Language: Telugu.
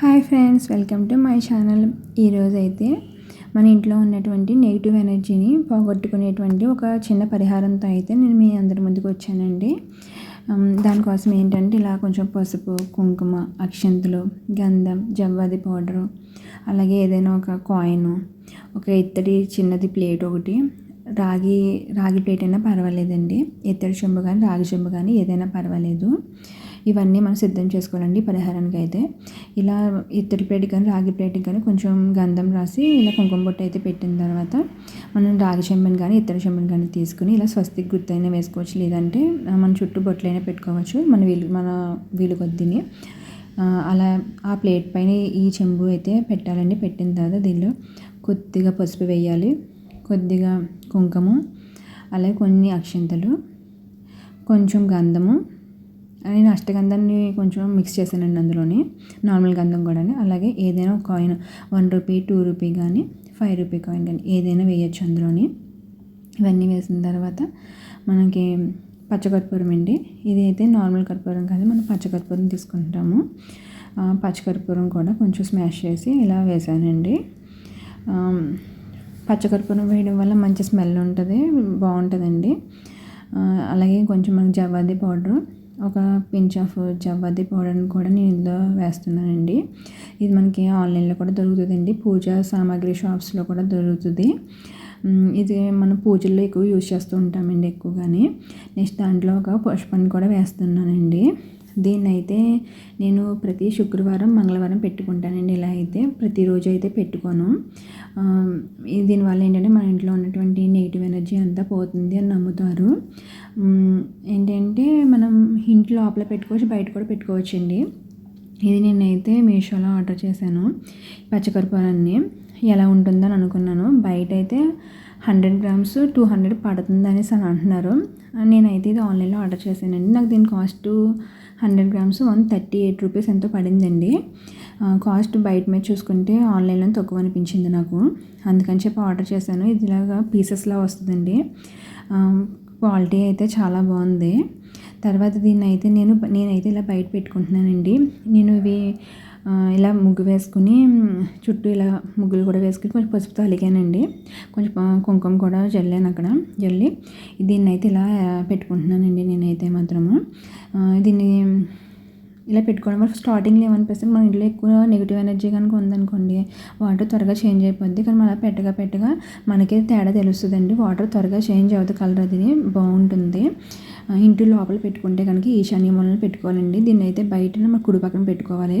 Hi friends welcome to my channel. ఈరోజు అయితే మన ఇంట్లో ఉన్నటువంటి నెగిటివ్ ఎనర్జీని పోగొట్టుకునేటువంటి ఒక చిన్న పరిహారంతో అయితే నేను మీ అందరి ముందుకు వచ్చానండి. దానికోసం ఏంటంటే ఇలా కొంచెం పసుపు కుంకుమ అక్షంతులు గంధం జవ్వాది పౌడరు అలాగే ఏదైనా ఒక కాయిన్ ఒక ఇత్తడి చిన్నది ప్లేట్ ఒకటి. రాగి రాగి ప్లేట్ అయినా పర్వాలేదండి. ఇత్తడి చెంబు కానీ రాగి చెంబు కానీ ఏదైనా పర్వాలేదు. ఇవన్నీ మనం సిద్ధం చేసుకోవాలండి పరిహారానికి అయితే. ఇలా ఇత్తడి ప్లేట్ కానీ రాగి ప్లేట్కి కానీ కొంచెం గంధం రాసి ఇలా కుంకుమ బొట్టు అయితే పెట్టిన తర్వాత మనం రాగి చెంబని కానీ ఇత్తడి చెంబని కానీ తీసుకుని ఇలా స్వస్తిక్ గుర్తైనా వేసుకోవచ్చు. లేదంటే మన చుట్టూ బొట్లైనా పెట్టుకోవచ్చు. మన వీలు మన వీలు కొద్దిని. అలా ఆ ప్లేట్ పైన ఈ చెంబు అయితే పెట్టాలండి. పెట్టిన తర్వాత దీనిలో కొద్దిగా పసుపు వేయాలి. కొద్దిగా కుంకుమ అలాగే కొన్ని అక్షంతలు కొంచెం గంధము నేను అష్టగంధాన్ని కొంచెం మిక్స్ చేశానండి అందులోని. నార్మల్ గంధం కూడా అలాగే ఏదైనా ఒక coin one rupee two rupee కానీ ఫైవ్ రూపీ కాయిన్ కానీ ఏదైనా వేయచ్చు అందులోని. ఇవన్నీ వేసిన తర్వాత మనకి పచ్చకర్పూరం అండి. ఇది అయితే నార్మల్ కర్పూరం కాదు మనం పచ్చకర్పూరం తీసుకుంటాము. పచ్చకర్పూరం కూడా కొంచెం స్మాష్ చేసి ఇలా వేసానండి. పచ్చకర్పూరం వేయడం వల్ల మంచి స్మెల్ ఉంటుంది బాగుంటుందండి. అలాగే కొంచెం మనకి జవాది పౌడర్ ఒక పించ్ ఆఫ్ జవ్వది పౌడర్ని కూడా నేను ఇందులో వేస్తున్నానండి. ఇది మనకి ఆన్లైన్లో కూడా దొరుకుతుందండి. పూజా సామాగ్రి షాప్స్లో కూడా దొరుకుతుంది. ఇది మనం పూజల్లో ఎక్కువ యూజ్ చేస్తూ ఉంటామండి ఎక్కువగానే. నెక్స్ట్ దాంట్లో ఒక పుష్పాన్ని కూడా వేస్తున్నానండి. దీన్ని అయితే నేను ప్రతి శుక్రవారం మంగళవారం పెట్టుకుంటానండి. ఇలా అయితే ప్రతిరోజు అయితే పెట్టుకోను. దీనివల్ల ఏంటంటే మన ఇంట్లో ఉన్నటువంటి నెగిటివ్ ఎనర్జీ అంతా పోతుంది అని నమ్ముతారు. ఏంటంటే మనం ఇంటి లోపల పెట్టుకోవచ్చు బయట కూడా పెట్టుకోవచ్చండి. ఇది నేనైతే మీషోలో ఆర్డర్ చేశాను. పచ్చకర్పూరాన్ని ఎలా ఉంటుందని అనుకున్నాను. బయట అయితే హండ్రెడ్ గ్రామ్స్ టూ హండ్రెడ్ పడుతుంది అనేసి అని అంటున్నారు. నేనైతే ఇది ఆన్లైన్లో ఆర్డర్ చేశానండి. నాకు దీని cost hundred grams one thirty eight rupees ఎంతో పడిందండి. కాస్ట్ బయట మీద చూసుకుంటే ఆన్లైన్లో తక్కువ అనిపించింది నాకు. అందుకని చెప్పి ఆర్డర్ చేశాను. ఇది ఇలాగా పీసెస్లా వస్తుందండి. క్వాలిటీ అయితే చాలా బాగుంది. తర్వాత దీన్ని అయితే నేను నేనైతే ఇలా బయట పెట్టుకుంటున్నానండి. నేను ఇవి ఇలా ముగ్గు వేసుకుని చుట్టూ ఇలా ముగ్గులు కూడా వేసుకుని కొంచెం పసుపుతో అలిగానండి కొంచెం కుంకుమ కూడా జల్లాను అక్కడ జల్లి. దీన్ని అయితే ఇలా పెట్టుకుంటున్నానండి నేనైతే మాత్రము. దీన్ని ఇలా పెట్టుకోవడం వల్ల స్టార్టింగ్లో ఏమనిపిస్తుంది మన ఇంట్లో ఎక్కువ నెగిటివ్ ఎనర్జీ కనుక ఉందనుకోండి వాటర్ త్వరగా చేంజ్ అయిపోద్ది. కానీ మనం పెట్టగా పెట్టగా మనకే తేడా తెలుస్తుందండి. వాటర్ త్వరగా చేంజ్ అవుతుంది కలర్ అది బాగుంటుంది. ఇంటి లోపల పెట్టుకుంటే కనుక ఈశాన్య మూలన పెట్టుకోవాలండి. దీన్ని అయితే బయట మన కుడి పక్కన పెట్టుకోవాలి.